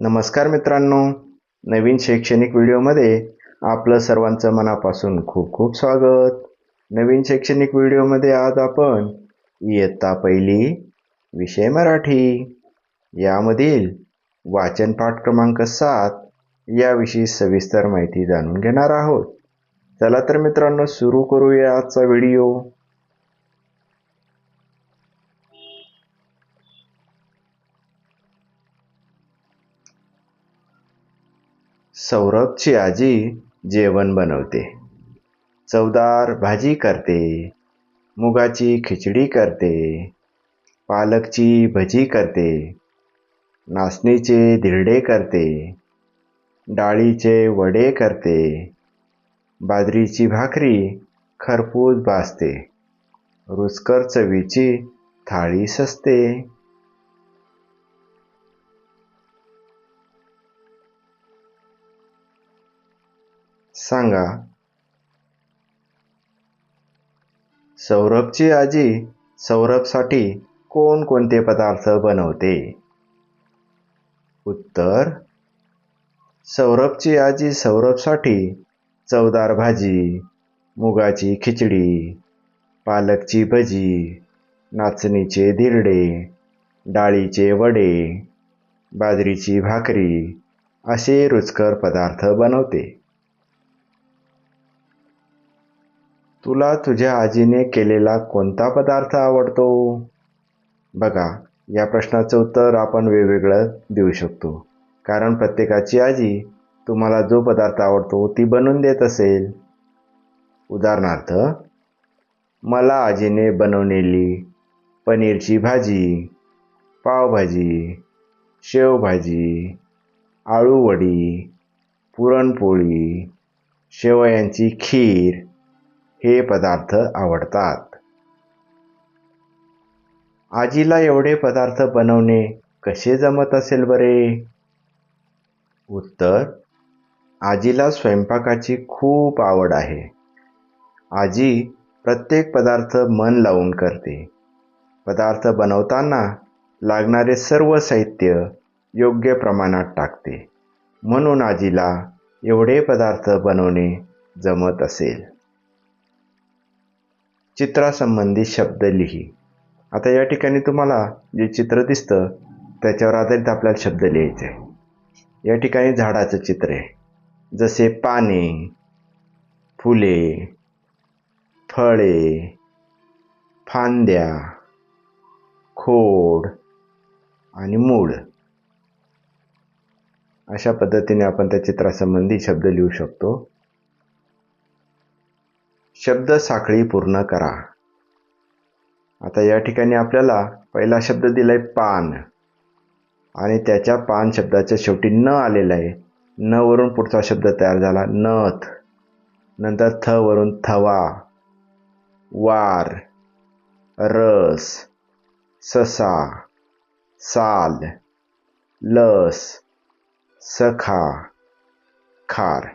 नमस्कार मित्रांनो. नवीन शैक्षणिक व्हिडिओमध्ये आपलं सर्वांचं मनापासून खूप खूप स्वागत. नवीन शैक्षणिक व्हिडिओमध्ये आज आपण इयत्ता पहिली विषय मराठी यामधील वाचन पाठ क्रमांक सात याविषयी सविस्तर माहिती जाणून घेणार आहोत. चला तर मित्रांनो सुरू करूया आजचा व्हिडिओ. सौरभची आजी जेवण बनवते. चवदार भाजी करते. मुगाची खिचडी करते. पालकची भजी करते. नाचणीचे धिरडे करते. डाळीचे वडे करते. बाजरीची भाकरी खरपूस भाजते. रुचकर चवीची थाळी सजते. सांगा. सौरभची आजी सौरभसाठी कोणकोणते पदार्थ बनवते? उत्तर सौरभची आजी सौरभसाठी चवदार भाजी मुगाची खिचडी पालकची भजी नाचणीचे धिरडे डाळीचे वडे बाजरीची भाकरी असे रुचकर पदार्थ बनवते. तुला तुझ्या आजीने केलेला कोणता पदार्थ आवडतो? बघा या प्रश्नाचं उत्तर आपण वेगवेगळं देऊ शकतो. कारण प्रत्येकाची आजी तुम्हाला जो पदार्थ आवडतो ती बनवून देत असेल. उदाहरणार्थ मला आजीने बनवलेली पनीरची भाजी पावभाजी शेवभाजी आळूवडी पुरणपोळी शेवयांची खीर हे पदार्थ आवडतात. आजीला एवढे पदार्थ बनवणे कसे जमत असेल बरे? उत्तर आजीला स्वयंपाकाची खूप आवड आहे. आजी प्रत्येक पदार्थ मन लावून करते. पदार्थ बनवताना लागणारे सर्व साहित्य योग्य प्रमाणात टाकते. म्हणून आजीला एवढे पदार्थ बनवणे जमत असेल. चित्रासंबंधी शब्द लिही. आता या ठिकाणी तुम्हाला जे चित्र दिसतं त्याच्यावर आधारित आपल्याला शब्द लिहायचे आहे. या ठिकाणी झाडाचं चित्र आहे. जसे पाने फुले फळे फांद्या खोड आणि मूळ. अशा पद्धतीने आपण त्या चित्रासंबंधी शब्द लिहू शकतो. शब्द साखळी पूर्ण करा. आता या ठिकाणी आपल्याला पहिला शब्द दिलाय पान. आणि त्याच्या पान शब्दाच्या शेवटी न आलेला आहे. न वरून पुढचा शब्द तयार झाला. नथ. नंतर थ वरून थवा. वार. रस. ससा. साल. लस. सखा. खार.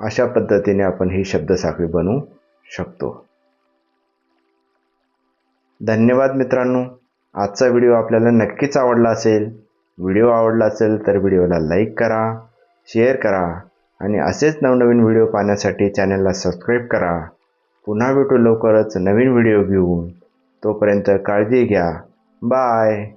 अशा पद्धतीने आपण ही शब्दसाखळी बनवू शकतो. धन्यवाद मित्रांनो. आजचा व्हिडिओ आपल्याला नक्कीच आवडला असेल व्हिडिओ आवडला असेल तर व्हिडिओला लाईक करा शेअर करा आणि असेच नवनवीन व्हिडिओ पाहण्यासाठी चॅनलला सबस्क्राईब करा. पुन्हा भेटू लवकरच नवीन व्हिडिओ घेऊन. तोपर्यंत काळजी घ्या. बाय.